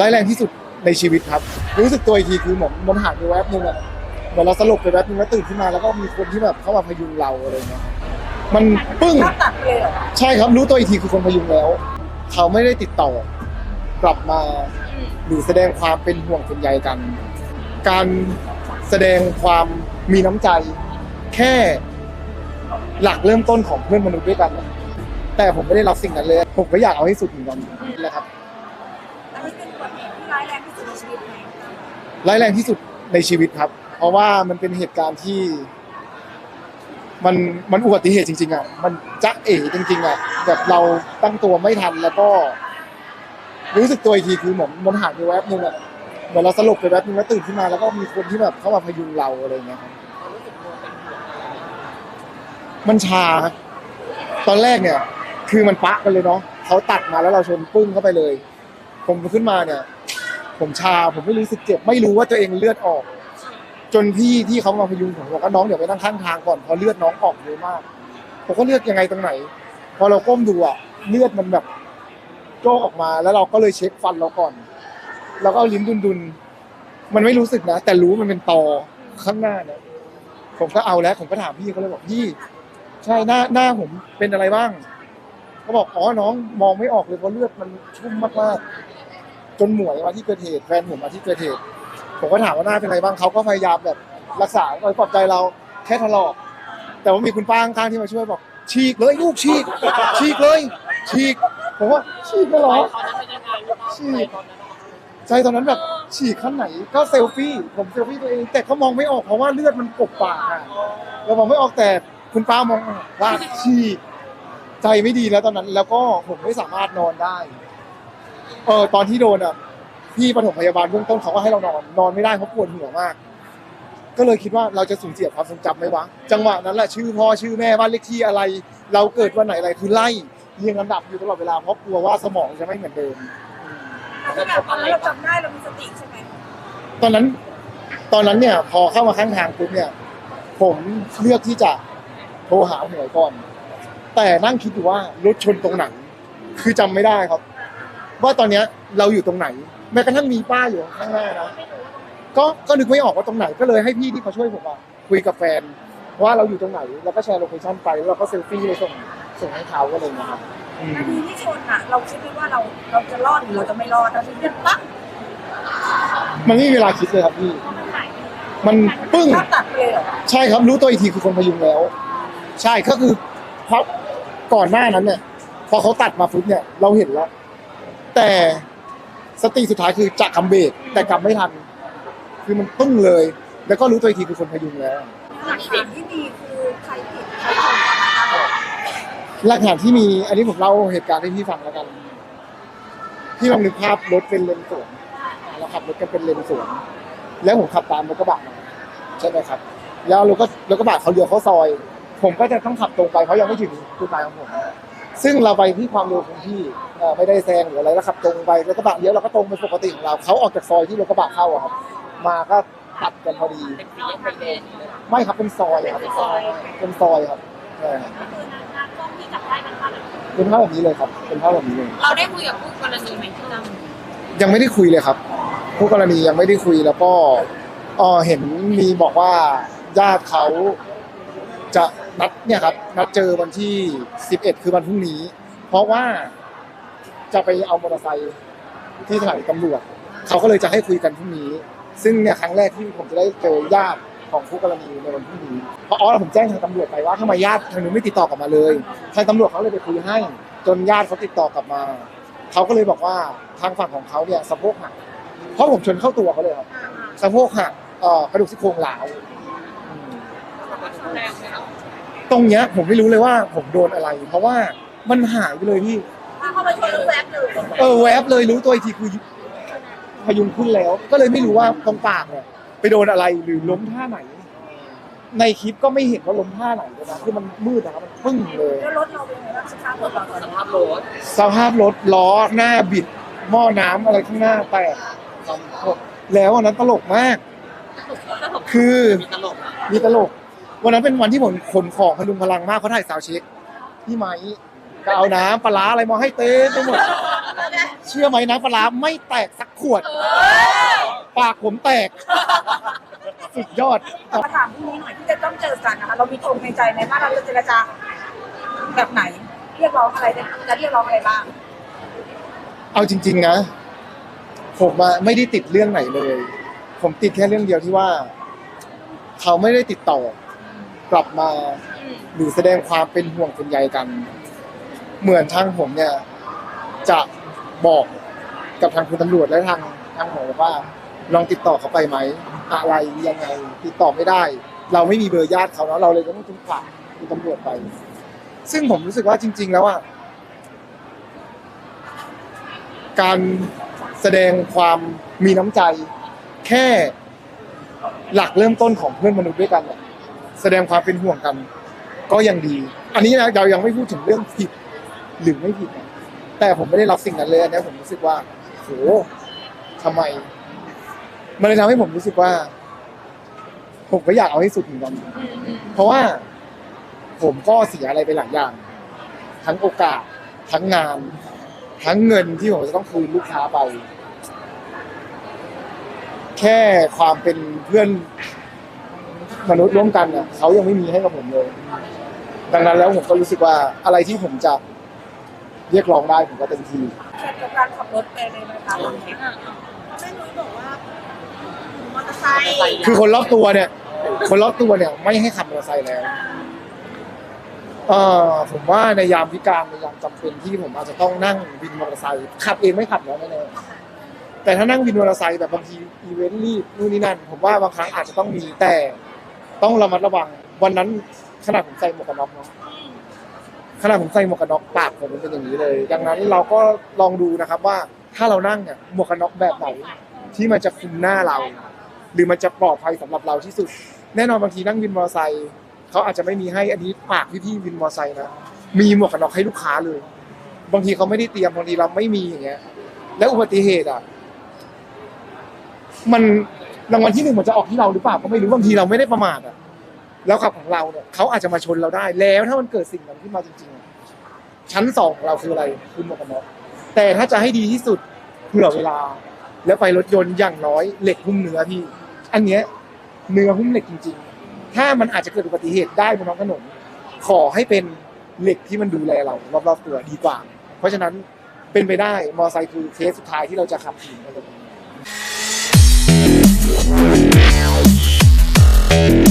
ร้ายแรงที่สุดในชีวิตครับ รู้สึกตัวอีกทีคือเหมือนมันหายไปแวบนึงอะเหมือนเราสลบไปแวบนึงแล้วตื่นขึ้นมาแล้วก็มีคนที่แบบเข้ามาพยุงเราอะไรเงี้ยมันปึ้งภาพตัดไปเลยเหรอใช่ครับรู้ตัวอีกทีคือคนพยุงแล้ว เขาไม่ได้ติดต่อกลับมาหรือแสดงความเป็นห่วงเป็นใยกัน การแสดงความมีน้ำใจ แค่หลักเริ่มต้นของเพื่อนมนุษย์ด้วยกันนะแต่ผมไม่ได้รับสิ่งนั้นเลย ผมก็อยากเอาให้สุดเหมือนกันแหละครับอั นนี้เป็นอุบัติเหตุที่ร้ายแรงที่สุดในชีวิตไหมร้ายแรงที่สุดในชีวิตครับ เพราะว่ามันเป็นเหตุการณ์ที่ มันมันอุบัติเหตุจริง ๆอะมันจ๊ะเอ๋จริงๆอะแบบเราตั้งตัวไม่ทันแล้วก็ รู้สึกตัวอีกทีคือเหมือนมันหายไปแวบนึงอะเหมือนเราสลบไปแวบนึงแล้วตื่นขึ้นมาแล้วก็มีคนที่แบบเข้ามาพยุงเราอะไรเงี้ยครับมันชาครับตอนแรกเนี่ย คือมันปะกันเลยเนาะเขาตัดมาแล้วเราชนปึ้งเข้าไปเลย ผมขึ้นมาเนี่ย ผมชาผมไม่รู้สึกเจ็บ ไม่รู้ว่าตัวเองเลือดออก จนพี่ที่เขามาพยุงผมบอกว่าน้องเดี๋ยวไปนั่งข้างทางก่อนเพราะเลือดน้องออกเยอะมากผมก็เลือดยังไงตรงไหน พอเราก้มดูอะเลือดมันแบบโจกออกมา แล้วเราก็เลยเช็คฟันเราก่อนเราก็เอาลิ้นดุนๆมันไม่รู้สึกนะแต่รู้มันเป็นตอข้างหน้าเนี่ยผมก็เอาแล้วผมก็ถามพี่เขาเลยบอกพี่ใช่หน้าหน้าผมเป็นอะไรบ้างเขาบอกอ๋อน้องมองไม่ออกเลยเพราะเลือดมันชุ่มมากๆ จนหมวยมาที่เกิดเหตุแฟนผมมาที่เกิดเหตุ ผมก็ถามว่าหน้าเป็นไรบ้างเขาก็พยายามแบบรักษาคอยปลอบใจเราแค่ถลอก แต่ว่ามีคุณป้าข้างที่มาช่วยบอก ฉีกเลยลูกฉีก ฉีกเลย ฉีกผมว่าฉีกเลยเหรอฉีกใจตอนนั้นแบบฉีกขั้นไหนก็เซลฟี่ ผมเซลฟี่ตัวเอง แต่เขามองไม่ออกเพราะว่าเลือดมันกบปากอะเรามองไม่ออกแต่คุณป้ามองว่าฉีกใจไม่ดีแล้วตอนนั้น แล้วก็ผมไม่สามารถนอนได้ เออตอนที่โดนอะพี่ปฐมพยาบาลเบื้องต้นเขาก็ให้เรานอนนอนไม่ได้เพราะปวดหัวมาก ก็เลยคิดว่าเราจะสูญเสียความทรงจำไหมวะจังหวะนั้นแหละชื่อพ่อชื่อแม่บ้านเลขที่อะไร เราเกิดวันไหนอะไรคือไล่เรียงลำดับอยู่ตลอดเวลาเพราะกลัวว่าสมองจะไม่เหมือนเดิม ตอนนั้นตอนนั้นเราจำได้เรามีสติใช่ไหมตอนนั้นตอนนั้นเนี่ย พอเข้ามาข้างทางปุ๊บเนี่ย ผมเลือกที่จะโทรหาหวยก่อน แต่นั่งคิดอยู่ว่ารถชนตรงไหนคือจำไม่ได้ครับ ว่าตอนเนี้ยเราอยู่ตรงไหน แม้กระทั่งมีป้ายอยู่ข้างหน้านะก็ก็นึกไม่ออกว่าตรงไหนก็เลยให้พี่ที่เขาช่วยผมอะคุยกับแฟน ว่าเราอยู่ตรงไหน แล้วก็แชร์โลเคชั่นไปแล้วเราก็เซลฟี่เลยส่งส่งให้เขาก็เลยนะครับอืม นาทีที่ชนอะ เราคิดไหมว่าเราเราจะรอดหรือเราจะไม่รอดนาทีที่ปั๊บมันไม่มีเวลาคิดเลยครับพี่ มันปึ้ง ภาพตัดไปเลยเหรอใช่ครับรู้ตัวอีกทีคือคนพยุงแล้ว ใช่ก็คือเพราะก่อนหน้านั้นเนี่ย พอเขาตัดมาฟุตเนี่ย เราเห็นแล้ว แต่สติสุดท้ายคือจะกำเบรกแต่กำไม่ทัน คือมันปึ้งเลย แล้วก็รู้ตัวอีกทีคือคนพยุงแล้ว หลักฐานที่มีคือใครผิดใครถูกนะคะหลักฐานที่มี อันนี้ผมเล่าเหตุการณ์ให้พี่ฟังแล้วกันพี่ลองนึกภาพรถเป็นเลนสวนเราขับรถกันเป็นเลนสวน แล้วผมขับตามรถกระบะมาใช่ไหมครับ แล้วรถก็รถกระบะเขาเลี้ยวเข้าซอย ผมก็จะต้องขับตรงไปเพราะยังไม่ถึงจุดหมายของผม ซึ่งเราไปที่ความเร็วคงที่เอ่อไม่ได้แซงหรืออะไรแล้วขับตรงไปรถกระบะเลี้ยวเราก็ตรงเป็นปกติของเราเขาออกจากซอยที่รถกระบะเข้าอะครับมาก็ตัดกันพอดีไม่ครับเป็นซอยครับเป็นซอยเป็นซอยครับใช่ครับกล้องที่จับได้มันมาเป็นภาพแบบนี้เลยครับ เป็นภาพแบบนี้เลยเราได้คุยกับผู้กรณีไหมที่นั่งยังไม่ได้คุยเลยครับ ผู้กรณียังไม่ได้คุยแล้วก็เอ่อเห็นมีบอกว่าญาติเขาจะ นัดเนี่ยครับนัดเจอวันที่ 11 คือวันพรุ่งนี้ เพราะว่าจะไปเอามอเตอร์ไซค์ที่สถานีตำรวจเขาก็เลยจะให้คุยกันพรุ่งนี้ ซึ่งเนี่ยครั้งแรกที่ผมจะได้เจอญาติของผู้กรณีในวันพรุ่งนี้เพราะอ๋อผมแจ้งทางตำรวจไปว่าทำไมญาติทางนู้นไม่ติดต่อกลับมาเลยทางตำรวจเขาเลยไปคุยให้ จนญาติเขาติดต่อกลับมาเขาก็เลยบอกว่าทางฝั่งของเขาเนี่ยสะโพกหักเพราะผมชนเข้าตัวเขาเลยครับสะโพกหักเอ่อกระดูกซี่โครงหลาวอืม ตรงเนี้ยผมไม่รู้เลยว่าผมโดนอะไร เพราะว่ามันหายไปเลยพี่ ถ้าเข้าไปชนแล้วแวบเลยเออแวบเลยรู้ตัวอีกทีคือพยุงขึ้นแล้ว ก็เลยไม่รู้ว่าตรงปากเนี่ยไปโดนอะไรหรือล้มท่าไหน ในคลิปก็ไม่เห็นว่าล้มท่าไหนเลยนะคือมันมืดนะครับมันปึ้งเลยแล้วรถเราเป็นไงบ้างสภาพรถเราตอนนี้ภาพรถสภาพรถล้อหน้าบิดหม้อน้ำอะไรข้างหน้าแตกแล้วอันนั้นตลกมาก คือมีตลกมีตลก วันนั้นเป็นวันที่ผมขนของพลุงพลังมากเขาถ่ายสาวเช็คพี่ไม้ก็เอาน้ำปลาร้าอะไรมาให้เต็มไปหมด เชื่อไหมน้ำปลาร้าไม่แตกสักขวด ปากผมแตก สุดยอด มาถามพรุ่งนี้หน่อยที่จะต้องเจอกันนะคะเรามีธงในใจไหมว่าเราจะเจรจาแบบไหน เรียกร้องอะไรเนี่ยจะเรียกร้องอะไรบ้างเอาจริง ๆ นะ ผมอะไม่ได้ติดเรื่องไหนเลย ผมติดแค่เรื่องเดียวที่ว่า เขาไม่ได้ติดต่อ กลับมาหรือแสดงความเป็นห่วงเป็นใยกัน เหมือนทางผมเนี่ย จะบอกกับทางคุณตำรวจและทางทางหมอว่า ลองติดต่อเขาไปไหมอะไรยังไง ติดต่อไม่ได้ เราไม่มีเบอร์ญาติเขาเนาะเราเลยต้องถึงฝากคุณตำรวจไป ซึ่งผมรู้สึกว่าจริง ๆ แล้วอะการแสดงความมีน้ำใจ แค่หลักเริ่มต้นของเพื่อนมนุษย์ด้วยกันเนี่ย แสดงความเป็นห่วงกัน ก็ยังดี อันนี้นะเรายังไม่พูดถึงเรื่องผิดหรือไม่ผิดนะแต่ผมไม่ได้รับสิ่งนั้นเลยอันนี้ผมรู้สึกว่าโหทำไม มันเลยทำให้ผมรู้สึกว่า ผมก็อยากเอาให้สุดเหมือนกันเพราะว่า ผมก็เสียอะไรไปหลายอย่าง ทั้งโอกาส ทั้งงาน ทั้งเงินที่ผมจะต้องคืนลูกค้าไป แค่ความเป็นเพื่อน มนุษย์ร่วมกันเนี่ยเขายังไม่มีให้กับผมเลย ดังนั้นแล้วผมก็รู้สึกว่าอะไรที่ผมจะเรียกร้องได้ผมก็เต็มที่เช่นกับการขับรถไปเลยไหมคะตอนนี้แม่นุ้ยบอกว่ามอเตอร์ไซค์คือคนรอบตัวเนี่ย คนรอบตัวเนี่ย ไม่ให้ขับมอเตอร์ไซค์แล้วเอ่อผมว่าในยามพิการในยามจำเป็นที่ผมอาจจะต้องนั่งวินมอเตอร์ไซค์ขับเองไม่ขับแล้วแน่ๆแต่ถ้านั่งวินมอเตอร์ไซค์แบบบางทีอีเวนต์รีบนู่นนี่นั่น ผมว่าบางครั้งอาจจะต้องมีแต่ ต้องระมัดระวัง วันนั้นขนาดผมใส่หมวกกันน็อกเนาะขนาดผมใส่หมวกกันน็อกปากผมมันเป็นอย่างนี้เลย ดังนั้นเราก็ลองดูนะครับว่าถ้าเรานั่งเนี่ยหมวกกันน็อกแบบไหน ที่มันจะคุมหน้าเรา หรือมันจะปลอดภัยสำหรับเราที่สุด แน่นอนบางทีนั่งวินมอเตอร์ไซค์เขาอาจจะไม่มีให้อันนี้ฝากพี่ๆวินมอเตอร์ไซค์นะมีหมวกกันน็อกให้ลูกค้าเลย บางทีเขาไม่ได้เตรียมบางทีเราไม่มีอย่างเงี้ย แล้วอุบัติเหตุอะ มัน รางวัลที่หนึ่งมันจะออกที่เราหรือเปล่าก็ไม่รู้บางทีเราไม่ได้ประมาทอะแล้วขับของเราเนี่ยเขาอาจจะมาชนเราได้ แล้วถ้ามันเกิดสิ่งนั้นขึ้นมาจริงๆอะชั้นสองของเราคืออะไรคือหมวกกันน็อกแต่ถ้าจะให้ดีที่สุดเผื่อเวลา แล้วไปรถยนต์อย่างน้อยเหล็กหุ้มเนื้อพี่ อันเนี้ยเนื้อหุ้มเหล็กจริง ๆ ถ้ามันอาจจะเกิดอุบัติเหตุได้บนท้องถนนขอให้เป็นเหล็กที่มันดูแลเรารอบๆตัวดีกว่า เพราะฉะนั้นเป็นไปได้มอไซค์คือเคสสุดท้ายที่เราจะขับขี่ในรถ Thank you.